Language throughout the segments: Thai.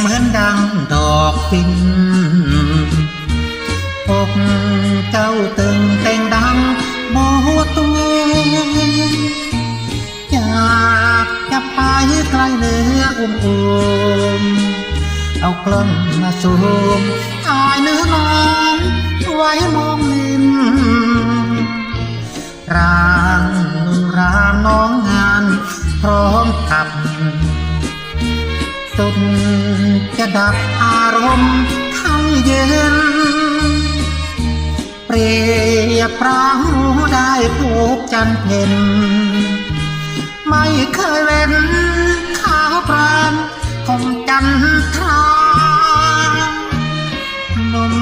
เหมือนอกเจ้าตึงเต่งดังโมตัวอยากจะไปไกลเหนืออุ้มอุ้มเอากล้องมาซูมถ่ายเอา สุด จะดับอารมณ์ทั้งเย็น เปรียบปรางได้ผูกจันเพ็ญไม่เคยเว้นขาวพรามคงจันทราหนุ่ม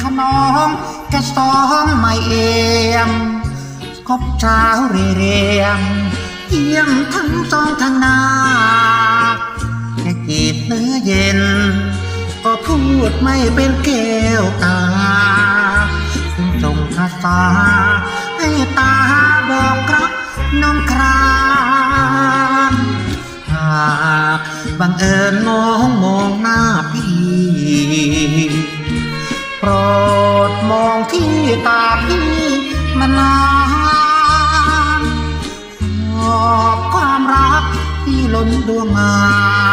ขนองแกสองไม่เอียมคบเช้าเรียมเยี่ยมทั้งสองทางนา ค่จีบเนื้อเย็น ก็พูดไม่เป็นแก้วตาซึ่งส่งภาษาให้ตาบอกรักน้องครามหากบังเอิญน้องมองหน้าพี่โปรดมองที่ตาพี่มานานมอบความรักที่ล้นดวงงา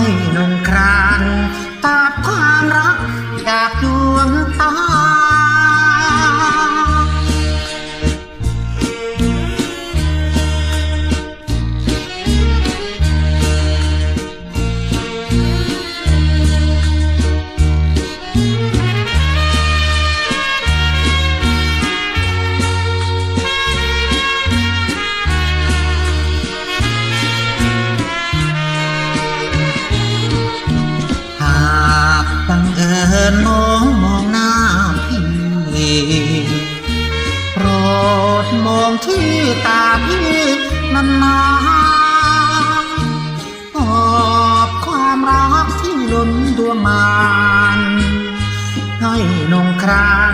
ให้นงครานตาบความรักจากดวงตา งเอิญน้องมองหน้าพี่โปรดมองที่ตาพี่นานๆตอบความรักที่ล้นดวงมานให้นงคราน